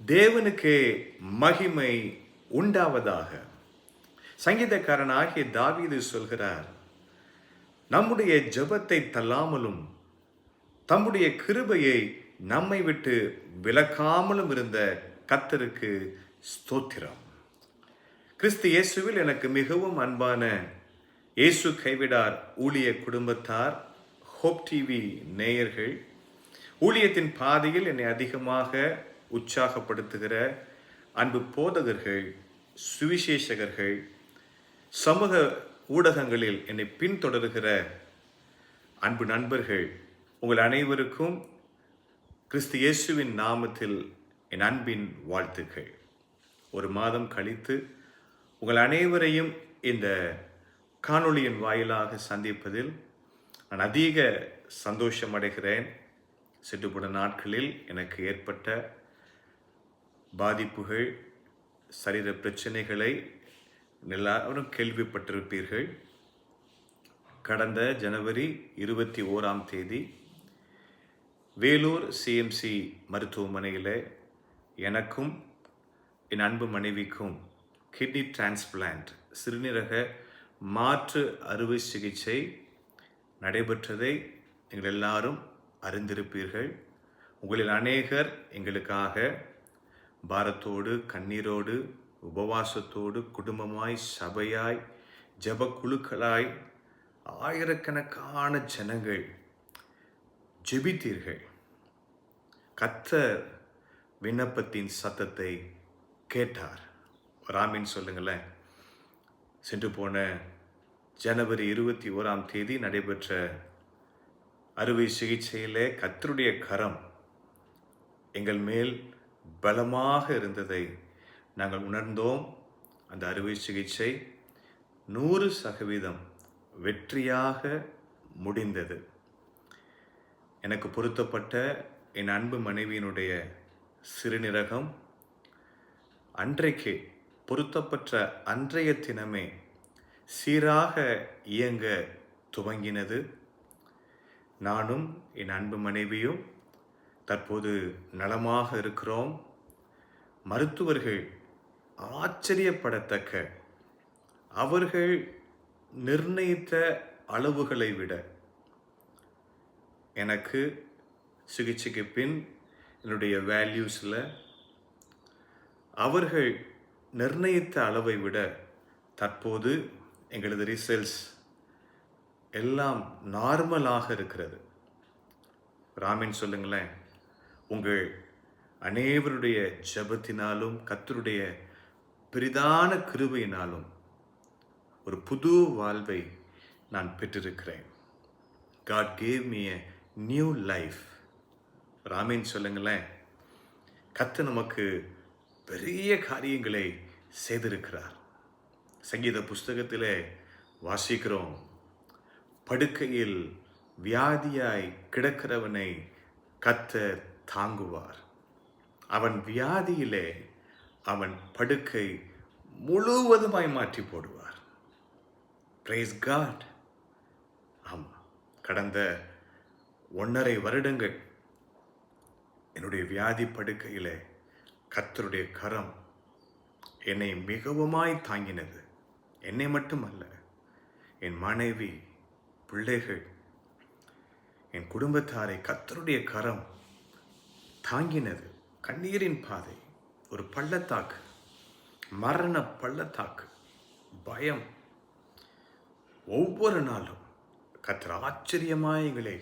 தேவனுக்கு மகிமை உண்டாவதாக. சங்கீதக்காரனாகிய தாவீது சொல்கிறார் நம்முடைய ஜெபத்தை தள்ளாமலும் தம்முடைய கிருபையை நம்மை விட்டு விலக்காமலும் இருந்த கத்தருக்கு ஸ்தோத்திரம். கிறிஸ்து இயேசுவில் எனக்கு மிகவும் அன்பான இயேசு கைவிடார் ஊழிய குடும்பத்தார் ஹோப் டிவி நேயர்கள் ஊழியத்தின் பாதையில் என்னை அதிகமாக உற்சாகப்படுத்துகிற அன்பு போதகர்கள் சுவிசேஷகர்கள் சமூக ஊடகங்களில் என்னை பின்தொடர்கிற அன்பு நண்பர்கள் உங்கள் அனைவருக்கும் கிறிஸ்து இயேசுவின் நாமத்தில் என் அன்பின் வாழ்த்துக்கள். ஒரு மாதம் கழித்து உங்கள் அனைவரையும் இந்த காணொளியின் வாயிலாக சந்திப்பதில் நான் அதிக சந்தோஷம் அடைகிறேன். செட்டுப்பட நாட்களில் எனக்கு ஏற்பட்ட பாதிப்புகள் சரீர பிரச்சனைகளை எல்லாரும் கேள்விப்பட்டிருப்பீர்கள். கடந்த ஜனவரி இருபத்தி ஓராம் தேதி வேலூர் சிஎம்சி மருத்துவமனையில் எனக்கும் என் அன்பு மனைவிக்கும் கிட்னி டிரான்ஸ்பிளான்ட் சிறுநீரக மாற்று அறுவை சிகிச்சை நடைபெற்றதை நீங்கள் எல்லாரும் அறிந்திருப்பீர்கள். உங்களில் அநேகர் எங்களுக்காக பாரத்தோடு கண்ணீரோடு உபவாசத்தோடு குடும்பமாய் சபையாய் ஜெப குழுக்களாய் ஆயிரக்கணக்கான ஜனங்கள் ஜெபித்தீர்கள். கத்தர் விண்ணப்பத்தின் சத்தத்தை கேட்டார். ராமின் சொல்லுங்களேன். சென்று போன ஜனவரி இருபத்தி ஓராம் தேதி நடைபெற்ற அறுவை சிகிச்சையிலே கத்தருடைய கரம் எங்கள் மேல் பலமாக இருந்ததை நாங்கள் உணர்ந்தோம். அந்த அறுவை சிகிச்சை நூறு சதவீதம் வெற்றியாக முடிந்தது. எனக்கு பொருத்தப்பட்ட என் அன்பு மனைவியினுடைய சிறுநீரகம் அன்றைக்கு பொருத்தப்பட்ட அன்றைய தினமே சீராக இயங்க துவங்கினது. நானும் என் அன்பு மனைவியும் தற்போது நலமாக இருக்கிறோம். மருத்துவர்கள் ஆச்சரியப்படத்தக்க அவர்கள் நிர்ணயித்த அளவுகளை விட எனக்கு சிகிச்சைக்கு பின் என்னுடைய வேல்யூஸில் அவர்கள் நிர்ணயித்த அளவை விட தற்போது எங்களது ரிசல்ட்ஸ் எல்லாம் நார்மலாக இருக்கிறது. ராமின் சொல்லுங்களேன். உங்கள் அனைவருடைய ஜபத்தினாலும் கத்தருடைய பெரிதான கிருபையினாலும் ஒரு புது வாழ்வை நான் பெற்றிருக்கிறேன். God gave me a new life amen சொல்லுங்களேன். கத்து நமக்கு பெரிய காரியங்களை செய்திருக்கிறார். சங்கீத புஸ்தகத்தில் வாசிக்கிறோம். படுக்கையில் வியாதியாய் கிடக்கிறவனை கத்தர் தாங்குவார். அவன் வியாதியிலே அவன் படுக்கை முழுவதுமாய் மாற்றி போடுவார். பிரைஸ் காட் ஆமாம் கடந்த ஒன்றரை வருடங்கள் என்னுடைய வியாதி படுக்கையிலே கத்தருடைய கரம் என்னை மிகவுமாய் தாங்கினது. என்னை மட்டுமல்ல என் மனைவி பிள்ளைகள் என் குடும்பத்தாரை கத்தருடைய கரம் தாங்கினது. கண்ணீரின் பாதை ஒரு பள்ளத்தாக்கு மரண பள்ளத்தாக்கு பயம். ஒவ்வொரு நாளும் கத்திர ஆச்சரியமாய் எங்களை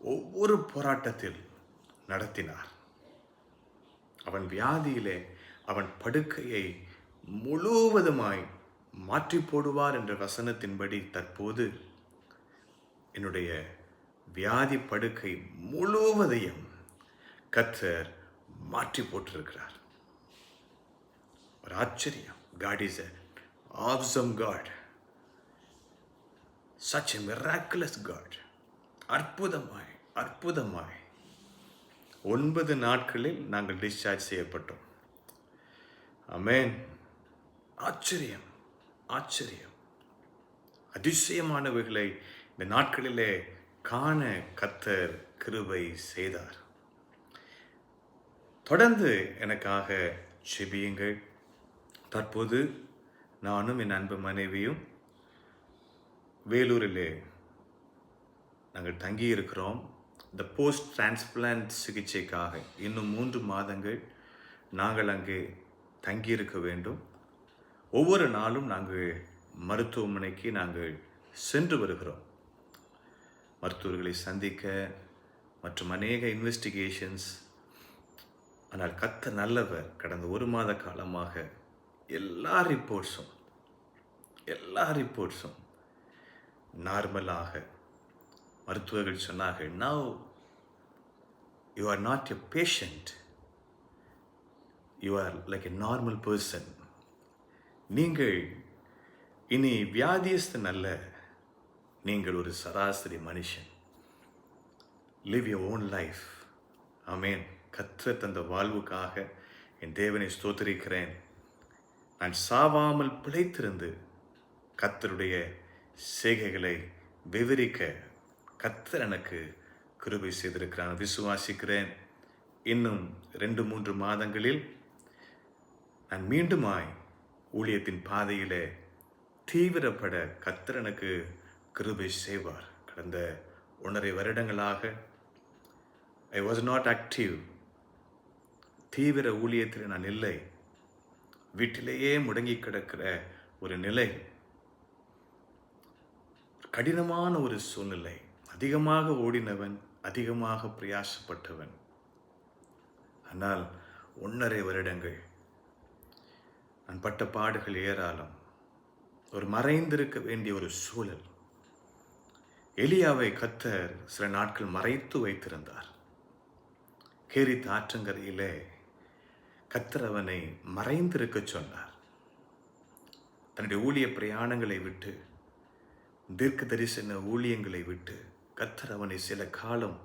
ஒவ்வொரு போராட்டத்தில் நடத்தினார். அவன் வியாதியிலே அவன் படுக்கையை முழுவதுமாய் மாற்றி போடுவார் என்ற வசனத்தின்படி தற்போது என்னுடைய வியாதி படுக்கை முழுவதையும் கத்தர் மாற்றி போட்டிருக்கிறார். ஒரு ஆச்சரியம். God is awesome God such a miraculous God அற்புதமாய் அற்புதமாய். ஒன்பது நாட்களில் நாங்கள் டிஸ்சார்ஜ் செய்யப்பட்டோம். அமேன் ஆச்சரியம் ஆச்சரியம். அதிசயமானவைகளை இந்த நாட்களிலே காண கத்தர் கிருபை செய்தார். தொடர்ந்து எனக்காக செபியுங்கள். தற்போது நானும் என் அன்பு மனைவியும் வேலூரிலே நாங்கள் தங்கியிருக்கிறோம். இந்த போஸ்ட் டிரான்ஸ்பிளான்ட் சிகிச்சைக்காக இன்னும் மூன்று மாதங்கள் நாங்கள் அங்கே தங்கியிருக்க வேண்டும். ஒவ்வொரு நாளும் நாங்கள் மருத்துவமனைக்கு நாங்கள் சென்று வருகிறோம். மருத்துவர்களை சந்திக்க மற்றும் அநேக இன்வெஸ்டிகேஷன்ஸ் ஆனால் கத்த நல்லவர் கடந்த ஒரு மாத காலமாக எல்லா ரிப்போர்ட்ஸும் எல்லா ரிப்போர்ட்ஸும் நார்மலாக மருத்துவர்கள் சொன்னார்கள் now you are not a patient you are like a normal person நீங்கள் இனி வியாதியஸ்தன் அல்ல நீங்கள் ஒரு சராசரி மனுஷன். Live your own life amen கற்ற தந்த வாழ்வுக்காக என் தேவனை ஸ்தோத்திரிக்கிறேன். நான் சாவாமல் பிழைத்திருந்து கத்தருடைய செய்கைகளை விவரிக்க கத்தர் எனக்கு கிருபை செய்திருக்கிறான் விசுவாசிக்கிறேன். இன்னும் ரெண்டு மூன்று மாதங்களில் நான் மீண்டுமாய் ஊழியத்தின் பாதையிலே தீவிரப்பட கத்தர் எனக்கு கிருபை செய்வார். கடந்த ஒன்றரை வருடங்களாக ஐ வாஸ் நாட் ஆக்டிவ் தீவிர ஊழியத்தில் நான் இல்லை. வீட்டிலேயே முடங்கி கிடக்கிற ஒரு நிலை. கடினமான ஒரு சூழ்நிலை. அதிகமாக ஓடினவன் அதிகமாக பிரயாசப்பட்டவன். ஆனால் ஒன்றரை வருடங்கள். நான் பட்ட பாடுகள் ஏராளம். ஒரு மறைந்திருக்க வேண்டிய ஒரு சூழல். எலியாவை கத்தர் சில நாட்கள் மறைத்து வைத்திருந்தார். கேரித் ஆற்றங்கரையிலே கத்திரவனை மறைந்திருக்க சொன்னார். தன்னுடைய ஊழிய பிரயாணங்களை விட்டு தீர்க்க தரிசன ஊழியங்களை விட்டு கத்திரவனை சில காலம்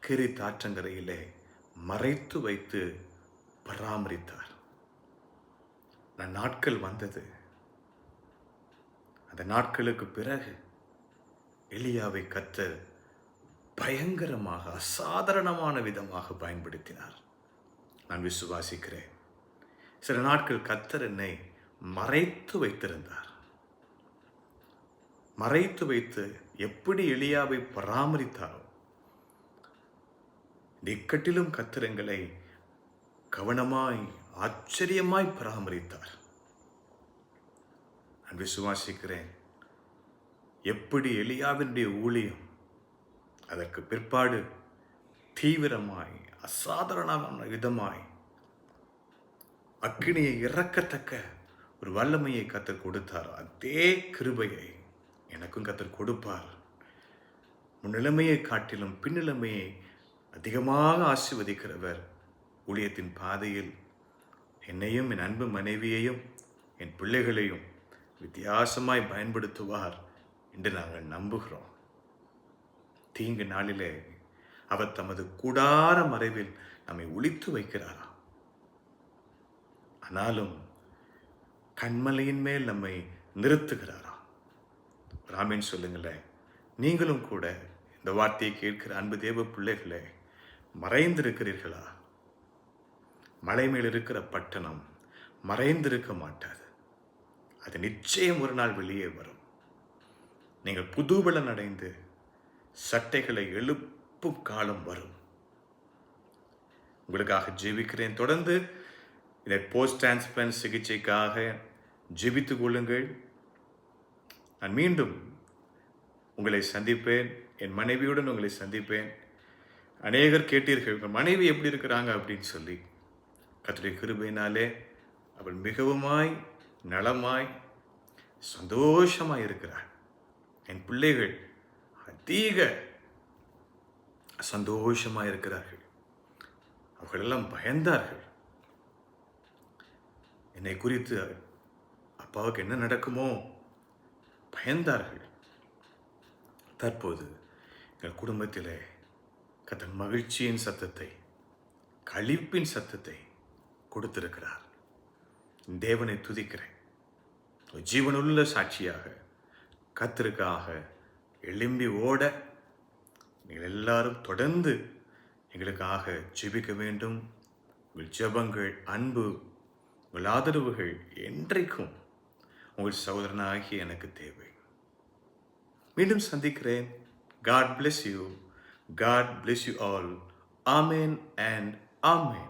கிரி தாற்றங்கரையிலே மறைத்து வைத்து பராமரித்தார். நான் நாட்கள் வந்தது. அந்த நாட்களுக்கு பிறகு எலியாவை கத்தர் பயங்கரமாக அசாதாரணமான விதமாக பயன்படுத்தினார். நான் விசுவாசிக்கிறேன். சில நாட்கள் கத்தர் என்னை மறைத்து வைத்திருந்தார். மறைத்து வைத்து எப்படி எளியாவை பராமரித்தாரோ இக்கட்டிலும் கத்திரங்களை கவனமாய் ஆச்சரியமாய் பராமரித்தார். நான் விசுவாசிக்கிறேன். எப்படி எளியாவினுடைய ஊழியம் அதற்கு பிற்பாடு தீவிரமாய் அசாதாரணமான விதமாய் அக்கினியை இறக்கத்தக்க ஒரு வல்லமையை கத்தர் கொடுத்தார். அதே கிருபையை எனக்கும் கத்தர் கொடுப்பார். முன்னிலைமையை காட்டிலும் பின்னிலைமையை அதிகமாக ஆசிர்வதிக்கிறவர் ஊழியத்தின் பாதையில் என்னையும் என் அன்பு மனைவியையும் என் பிள்ளைகளையும் வித்தியாசமாய் பயன்படுத்துவார் என்று நாங்கள் நம்புகிறோம். தீங்கு நாளிலே அவர் தமது கூடார மறைவில் நம்மை ஒழித்து வைக்கிறாரா? ஆனாலும் கண்மலையின் மேல் நம்மை நிறுத்துகிறாரா? ராமேன் சொல்லுங்களேன் நீங்களும் கூட இந்த வார்த்தையை கேட்கிற அன்பு தேவ பிள்ளைகளே மறைந்திருக்கிறீர்களா? மலை மேல் இருக்கிற பட்டணம் மறைந்திருக்க மாட்டாது. அது நிச்சயம் ஒரு நாள் வெளியே வரும். நீங்கள் புதுபலன் அடைந்து சட்டைகளை ஒப்பும் காலம் வரும். உங்களுக்காக ஜெபிக்கிறேன் தொடர்ந்து இதை போஸ்ட் டிரான்ஸ்பிளான்ட் சிகிச்சைக்காக ஜெபித்துக் கொள்ளுங்கள். நான் மீண்டும் உங்களை சந்திப்பேன். என் மனைவியுடன் உங்களை சந்திப்பேன். அநேகர் கேட்டீர்கள் உங்கள் மனைவி எப்படி இருக்கிறாங்க? அப்படின்னு சொல்லி. கத்துடைய கிருபையினாலே அவள் மிகவுமாய் நலமாய் சந்தோஷமாய் இருக்கிறாள். என் பிள்ளைகள் அதிக சந்தோஷமாக இருக்கிறார்கள் அவர்களெல்லாம் பயந்தார்கள். என்னை குறித்து அப்பாவுக்கு என்ன நடக்குமோ பயந்தார்கள். தற்போது எங்கள் குடும்பத்தில் கத்தன் மகிழ்ச்சியின் சத்தத்தை களிப்பின் சத்தத்தை கொடுத்திருக்கிறார். தேவனை துதிக்கிறேன். ஜீவனுள்ள சாட்சியாக கத்திற்காக எழும்பி ஓட நீங்கள் எல்லாரும் தொடர்ந்து எங்களுக்காக ஜெபிக்க வேண்டும். உங்கள் ஜபங்கள் அன்பு உங்கள் ஆதரவுகள் என்றைக்கும் உங்கள் சகோதரனாகி எனக்கு தேவை. மீண்டும் சந்திக்கிறேன். God bless you God bless you all amen and amen